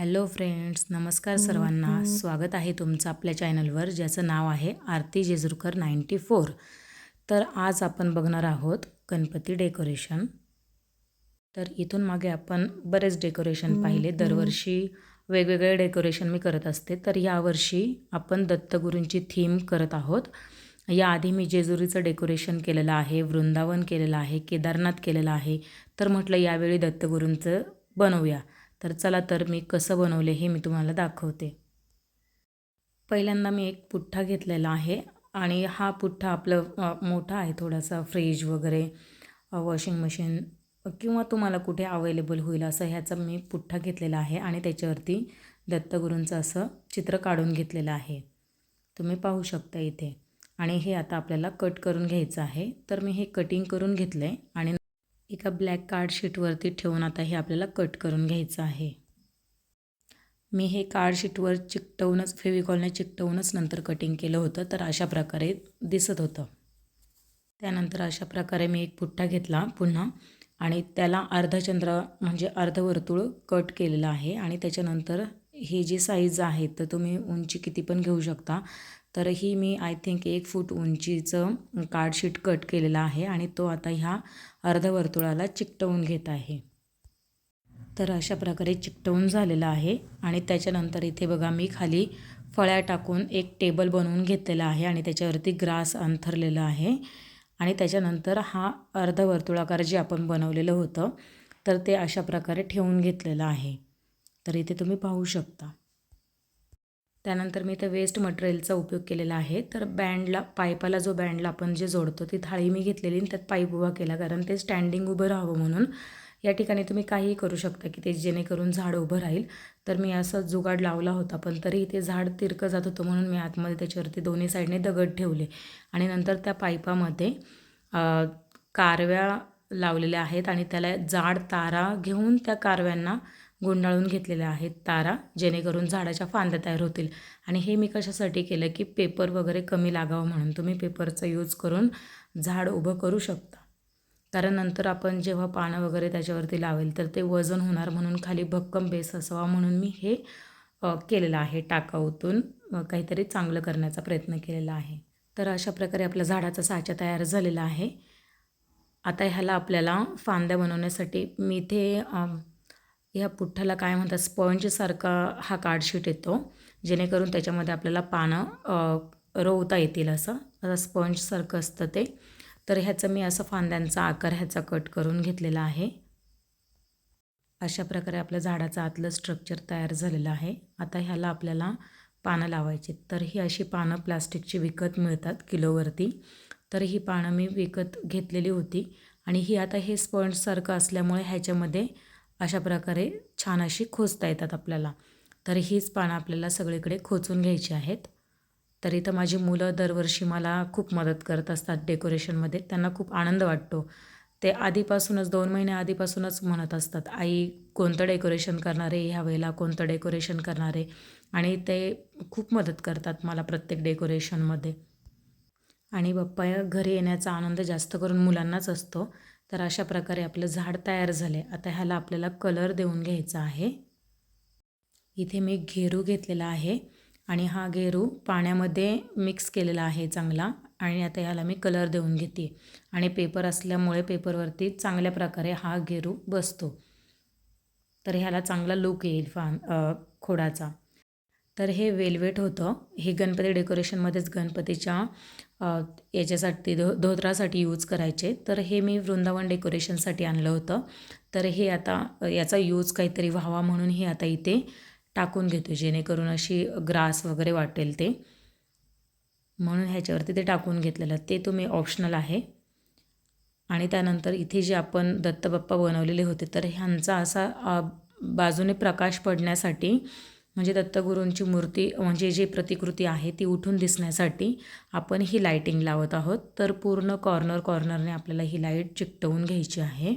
Hello friends नमस्कार सर्वांना. स्वागत आहे तुमचं आपल्या चॅनलवर ज्याचं नाव आहे आरती जेजुरकर नाईंटी फोर. तर आज आपण बघणार आहोत गणपती डेकोरेशन. तर इथून मागे आपण बरेच डेकोरेशन पाहिले. दरवर्षी वेगवेगळे डेकोरेशन मी करत असते. तर यावर्षी आपण दत्तगुरूंची थीम करत आहोत. याआधी मी जेजुरीचं डेकोरेशन केलेलं आहे वृंदावन केलेलं आहे केदारनाथ केलेलं आहे. तर म्हटलं यावेळी दत्तगुरूंचं बनवूया. तर चला तर मी कसं बनवले हे मी तुम्हाला दाखवते. पहिल्यांदा मी एक पुठ्ठा घेतलेला आहे आणि हा पुठ्ठा आपलं मोठा आहे थोडासा फ्रीज वगैरे वॉशिंग मशीन किंवा तुम्हाला कुठे अवेलेबल होईल असं ह्याचा मी पुठ्ठा घेतलेला आहे आणि त्याच्यावरती दत्तगुरूंचं असं चित्र काढून घेतलेलं आहे. तुम्ही पाहू शकता इथे. आणि हे आता आपल्याला कट करून घ्यायचं आहे. तर मी हे कटिंग करून घेतलं आहे आणि एका ब्लॅक कार्डशीटवरती ठेवून आता हे आपल्याला कट करून घ्यायचं आहे. मी हे कार्डशीटवर चिकटवूनच फेविकॉलने चिकटवूनच नंतर कटिंग केलं होतं तर अशा प्रकारे दिसत होतं. त्यानंतर अशा प्रकारे मी एक पुठ्ठा घेतला पुन्हा आणि त्याला अर्धचंद्र म्हणजे अर्धवर्तुळ कट केलेलं आहे आणि त्याच्यानंतर ही जी साईज आहे तर तुम्ही उंची किती पण घेऊ शकता. तर ही मी आय थिंक एक फूट उंचीचं कार्डशीट कट केलेलं आहे आणि तो आता ह्या अर्धवर्तुळाला चिकटवून घेत आहे. तर अशा प्रकारे चिकटवून झालेलं आहे आणि त्याच्यानंतर इथे बघा मी खाली फळ्या टाकून एक टेबल बनवून घेतलेला आहे आणि त्याच्यावरती ग्रास अंथरलेलं आहे. आणि त्याच्यानंतर हा अर्धवर्तुळाकार जे आपण बनवलेलं होतं तर ते अशा प्रकारे ठेवून घेतलेलं आहे. तर इथे तुम्ही पाहू शकता. त्यानंतर मी इथं वेस्ट मटेरियलचा उपयोग केलेला आहे. तर बँडला पाईपाला जो बँडला आपण जे जोडतो ती थाळी मी घेतलेली आणि त्यात पाईप उभा केला कारण ते स्टँडिंग उभं राहावं म्हणून. या ठिकाणी तुम्ही काहीही करू शकता की ते जेणेकरून झाड उभं राहील. तर मी असं जुगाड लावला होता पण तरी ते झाड तिरकं जात होतं म्हणून मी आतमध्ये त्याच्यावरती दोन्ही साईडने दगड ठेवले. आणि नंतर त्या पाईपामध्ये कारव्या लावलेल्या आहेत आणि त्याला जाड तारा घेऊन त्या कारव्यांना गुंडाळून घेतलेल्या आहेत तारा जेणेकरून झाडाच्या फांद्या तयार होतील. आणि हे मी कशासाठी केलं? की पेपर वगैरे कमी लागावं म्हणून. तुम्ही पेपरचा यूज करून झाड उभं करू शकता. कारण नंतर आपण जेव्हा पानं वगैरे त्याच्यावरती लावेल तर ते वजन होणार म्हणून खाली भक्कम बेस असावा म्हणून मी हे केलेलं आहे. टाकाऊतून काहीतरी चांगलं करण्याचा प्रयत्न केलेला आहे. तर अशा प्रकारे आपल्या झाडाचा साचा तयार झालेला आहे. आता ह्याला आपल्याला फांद्या बनवण्यासाठी मी इथे ह्या पुठ्ठाला काय म्हणतात स्पॉंजसारखा हा कार्डशीट येतो जेणेकरून त्याच्यामध्ये आपल्याला पानं रोवता येतील असं. आता स्पंजसारखं असतं ते. तर ह्याचं मी असं फांद्यांचा आकार ह्याचा कट करून घेतलेला आहे. अशा प्रकारे आपल्या झाडाचं आतलं स्ट्रक्चर तयार झालेलं आहे. आता ह्याला आपल्याला पानं लावायची तर ही अशी पानं प्लास्टिकची विकत मिळतात किलोवरती. तर ही पानं मी विकत घेतलेली होती. आणि ही आता हे स्पंजसारखं असल्यामुळे ह्याच्यामध्ये अशा प्रकारे छान अशी खोचता येतात आपल्याला. तर हीच पानं आपल्याला सगळीकडे खोचून घ्यायची आहेत. तर इथं माझी मुलं दरवर्षी मला खूप मदत करत असतात डेकोरेशनमध्ये त्यांना खूप आनंद वाटतो. ते आधीपासूनच दोन महिने आधीपासूनच म्हणत असतात आई कोणतं डेकोरेशन करणार? आहे ह्या वेळेला कोणतं डेकोरेशन करणार? आहे आणि ते खूप मदत करतात मला प्रत्येक डेकोरेशनमध्ये आणि बाप्पा घरी येण्याचा आनंद जास्त करून मुलांनाच असतो. तर अशा प्रकारे आपलं झाड तयार झालं. आहे आता ह्याला आपल्याला कलर देऊन घ्यायचा आहे. इथे मी घेरू घेतलेला आहे आणि हा घेरू पाण्यामध्ये मिक्स केलेला आहे चांगला आणि आता ह्याला मी कलर देऊन घेते. आणि पेपर असल्यामुळे पेपरवरती चांगल्या प्रकारे हा घेरू बसतो. तर ह्याला चांगला लुक येईल फान खोडाचा. तर हे वेलवेट होतं. हे गणपती डेकोरेशनमध्येच गणपतीच्या याच्यासाठी धो धोत्रासाठी यूज करायचे. तर हे मी वृंदावन डेकोरेशनसाठी आणलं होतं. तर हे आता याचा यूज काहीतरी व्हावा म्हणून हे आता इथे टाकून घेतो जेणेकरून अशी ग्रास वगैरे वाटेल ते. म्हणून ह्याच्यावरती ते टाकून घेतलेलं. ते तुम्ही ऑप्शनल आहे. आणि त्यानंतर इथे जे आपण दत्तबाप्पा बनवलेले होते तर ह्यांचा असा बाजूने प्रकाश पडण्यासाठी म्हणजे दत्तगुरूंची मूर्ती म्हणजे जी प्रतिकृती आहे ती उठून दिसण्यासाठी आपण ही लाईटिंग लावत आहोत. तर पूर्ण कॉर्नर कॉर्नरने आपल्याला ही लाइट चिकटवून घ्यायची आहे.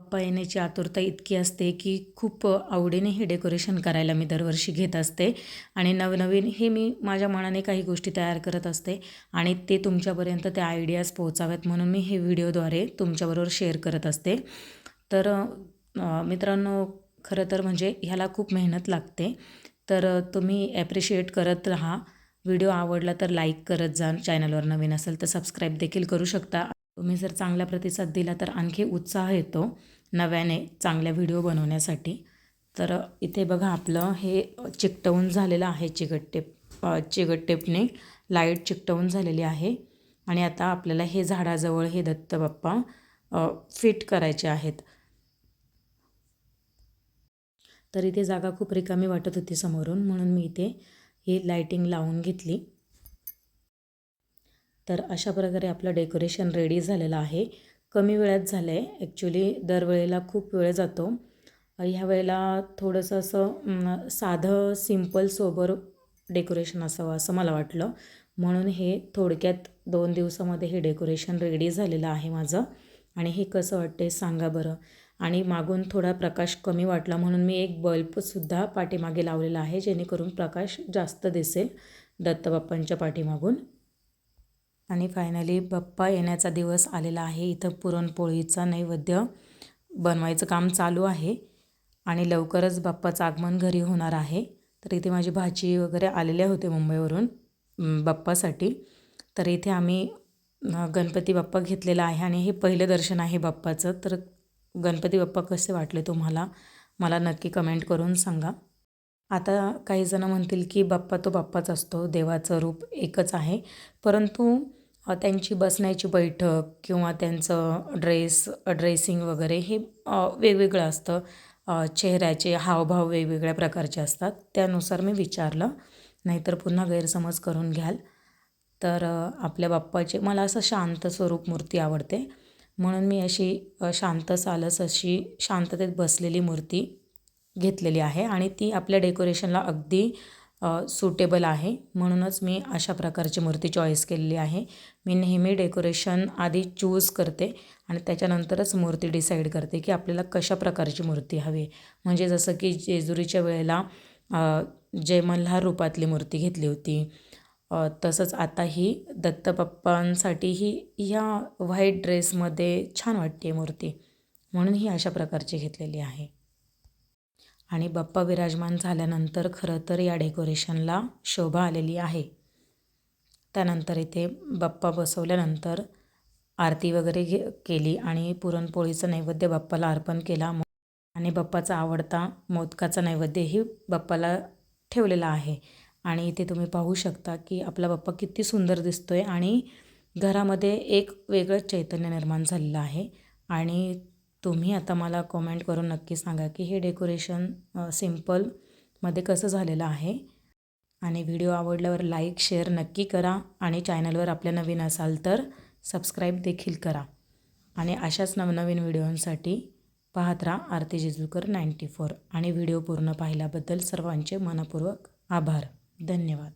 बाप्पा येण्याची आतुरता इतकी असते की खूप आवडीने हे डेकोरेशन करायला मी दरवर्षी घेत असते. आणि नवनवीन हे मी माझ्या मनाने काही गोष्टी तयार करत असते. आणि ते तुमच्यापर्यंत त्या आयडियाज पोहोचाव्यात म्हणून मी हे व्हिडिओद्वारे तुमच्याबरोबर शेअर करत असते. तर मित्रांनो खरं तर म्हणजे ह्याला खूप मेहनत लागते. तर तुम्ही ॲप्रिशिएट करत राहा. व्हिडिओ आवडला तर लाईक करत जा. चॅनलवर नवीन असेल तर सबस्क्राईब देखील करू शकता. तुम्ही जर चांगला प्रतिसाद दिला तर आणखी उत्साह येतो नव्याने चांगल्या व्हिडिओ बनवण्यासाठी. तर इथे बघा आपलं हे चिकटवून झालेलं आहे चिकटटेप चिकट चिकटटेपने लाइट चिकटवून झालेली आहे. आणि आता आपल्याला हे झाडाजवळ हे दत्त बाप्पा फिट करायचे आहेत. तर इथे जागा खूप रिकामी वाटत होती समोरून म्हणून मी इथे ही लाईटिंग लावून घेतली. तर अशा प्रकारे आपलं डेकोरेशन रेडी झालेलं आहे. कमी वेळात झालं आहे ॲक्च्युली दरवेळेला खूप वेळ जातो. ह्या वेळेला थोडंसं असं साधं सिंपल सोबर डेकोरेशन असावं असं मला वाटलं. म्हणून हे थोडक्यात दोन दिवसामध्ये हे डेकोरेशन रेडी झालेलं आहे माझं. आणि हे कसं वाटते सांगा बरं. आणि मागून थोडा प्रकाश कमी वाटला म्हणून मी एक बल्बसुद्धा पाठीमागे लावलेला आहे जेणेकरून प्रकाश जास्त दिसेल दत्तबाप्पांच्या पाठीमागून. आणि फायनली बाप्पा येण्याचा दिवस आलेला आहे. इथं पुरणपोळीचा नैवेद्य बनवायचं काम चालू आहे आणि लवकरच बाप्पाचं आगमन घरी होणार आहे. तर इथे माझी भाजी वगैरे आलेले होते मुंबईवरून बाप्पासाठी. तर इथे आम्ही गणपती बाप्पा घेतलेला आहे आणि हे पहिलं दर्शन आहे बाप्पाचं. तर गणपती बाप्पा कसे वाटले तुम्हाला? मला नक्की कमेंट करून सांगा. आता काही जणं म्हणतील की बाप्पा तो बाप्पाच असतो देवाचं रूप एकच आहे. परंतु त्यांची बसण्याची बैठक किंवा त्यांचं ड्रेस ड्रेसिंग वगैरे हे वेगवेगळं असतं. चेहऱ्याचे हावभाव वेगवेगळ्या प्रकारचे असतात. त्यानुसार मी विचारलं. नाहीतर पुन्हा गैरसमज करून घ्याल. तर आपल्या बाप्पाचे मला असं शांत स्वरूप मूर्ती आवडते. म्हणून मी अशी शांत सालस अशी शांततेत बसलेली मूर्ती घेतलेली आहे आणि ती आपल्या डेकोरेशनला अगदी सुटेबल आहे. म्हणूनच मी अशा प्रकारची मूर्ती चॉईस केलेली आहे. मी नेहमी डेकोरेशन आधी चूज करते आणि त्याच्यानंतरच मूर्ती डिसाईड करते की आपल्याला कशा प्रकारची मूर्ती हवी आहे. म्हणजे जसं की जेजुरीच्या वेळेला जयमल्हार रूपातली मूर्ती घेतली होती. तसंच आता ही ह्या व्हाईट ड्रेसमध्ये छान वाटते मूर्ती. म्हणून ही अशा प्रकारची घेतलेली आहे. आणि बाप्पा विराजमान झाल्यानंतर खरं तर या डेकोरेशनला शोभा आलेली आहे. त्यानंतर इथे बाप्पा बसवल्यानंतर आरती वगैरे घे केली आणि पुरणपोळीचं नैवेद्य बाप्पाला अर्पण केला. आणि बाप्पाचा आवडता मोदकाचा नैवेद्यही बाप्पाला ठेवलेला आहे. आणि इथे तुम्ही पाहू शकता की आपला बाप्पा किती सुंदर दिसतो आहे आणि घरामध्ये एक वेगळंच चैतन्य निर्माण झालेलं आहे. आणि तुम्ही आता मला कॉमेंट करून नक्की सांगा की हे डेकोरेशन सिम्पलमध्ये कसं झालेलं आहे. आणि व्हिडिओ आवडल्यावर लाईक शेअर नक्की करा आणि चॅनलवर आपल्या नवीन असाल तर सबस्क्राईब देखील करा. आणि अशाच नवनवीन व्हिडिओंसाठी पाहत राहा आरती जेजूकर नाईंटी फोर आणि व्हिडिओ पूर्ण पाहिल्याबद्दल सर्वांचे मनपूर्वक आभार. धन्यवाद